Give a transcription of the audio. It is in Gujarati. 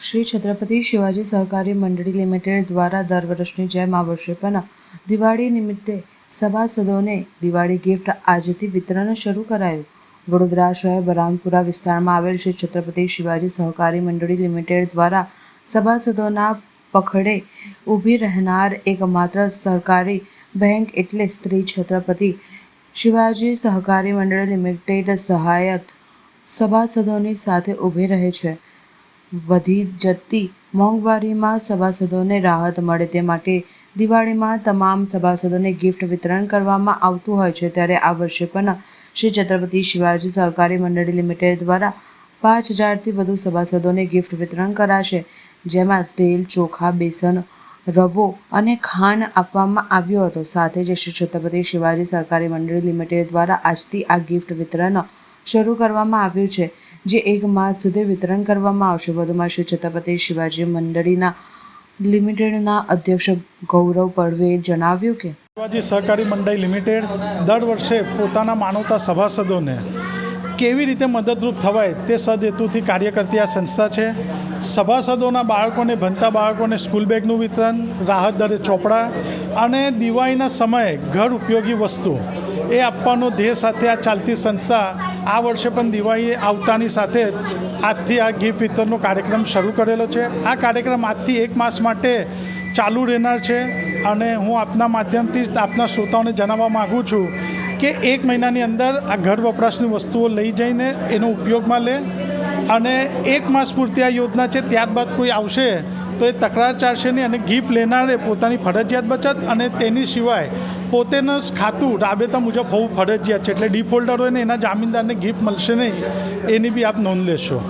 શ્રી છત્રપતિ શિવાજી સહકારી મંડળી લિમિટેડ દ્વારા દર વર્ષની જેમ આ વર્ષે પણ દિવાળી નિમિત્તે સભાસદોને દિવાળી ગિફ્ટ આજથી વિતરણ શરૂ કરાયું. વડોદરા શહેર બરામપુરા વિસ્તારમાં આવેલ શ્રી છત્રપતિ શિવાજી સહકારી મંડળી લિમિટેડ દ્વારા સભાસદોના પખડે ઊભી રહેનાર એકમાત્ર સરકારી બેંક એટલે સ્ત્રી છત્રપતિ શિવાજી સહકારી મંડળ લિમિટેડ સહાયત સભાસદોની સાથે ઊભી રહે છે. વધી જતી મોંઘવારીમાં સભાસદોને રાહત મળે તે માટે દિવાળીમાં તમામ સભાસદોને ગિફ્ટ વિતરણ કરવામાં આવતું હોય છે. ત્યારે આ વર્ષે પણ શ્રી છત્રપતિ શિવાજી સહકારી મંડળી લિમિટેડ દ્વારા પાંચ હજારથી વધુ સભાસદોને ગિફ્ટ વિતરણ કરાશે, જેમાં તેલ, ચોખા, બેસન, રવો અને ખાંડ આપવામાં આવ્યો હતો. સાથે જ શ્રી છત્રપતિ શિવાજી સહકારી મંડળી લિમિટેડ દ્વારા આજથી આ ગિફ્ટ વિતરણ શરૂ કરવામાં આવ્યું છે. જે એક માસ સુધી વિતરણ કરવામાં આવશે. વધુમાં શ્રી છત્રપતિ શિવાજી મંડળીના લિમિટેડના અધ્યક્ષ ગૌરવ પડવેએ જણાવ્યું કે શિવાજી સહકારી મંડળી લિમિટેડ દર વર્ષે પોતાના માનવતા સભાસદોને કેવી રીતે મદદરૂપ થવાય તે સદહેતુથી કાર્ય કરતી આ સંસ્થા છે. સભાસદોના બાળકોને ભણતા બાળકોને સ્કૂલ બેગનું વિતરણ, રાહત દરે ચોપડા અને દિવાળીના સમયે ઘર ઉપયોગી વસ્તુ એ આપવાનો ધ્યેય સાથે આ ચાલતી સંસ્થા આ વર્ષે પણ દિવાળી આવતાની સાથે જ આજથી આ ગિફ્ટ વિતરણનો કાર્યક્રમ શરૂ કરેલો છે. આ કાર્યક્રમ આજથી એક માસ માટે ચાલુ રહેનાર છે અને હું આપના માધ્યમથી આપના શ્રોતાઓને જણાવવા માગું છું કે એક મહિનાની અંદર આ ઘર વપરાશની વસ્તુઓ લઈ જઈને એનો ઉપયોગમાં લે અને એક માસ પૂરતી આ યોજના છે, ત્યારબાદ કોઈ આવશે તો એ તકરાર ચાલશે નહીં અને ગિફ્ટ લેનારે પોતાની ફરજિયાત બચત અને તેની સિવાય પોતેનું ખાતું રાબેતા મુજબ હોવું ફરજિયાત છે. એટલે ડિફોલ્ટર હોય ને એના જામીનદારને ગિફ્ટ મળશે નહીં, એની બી આપ નોંધ લેશો.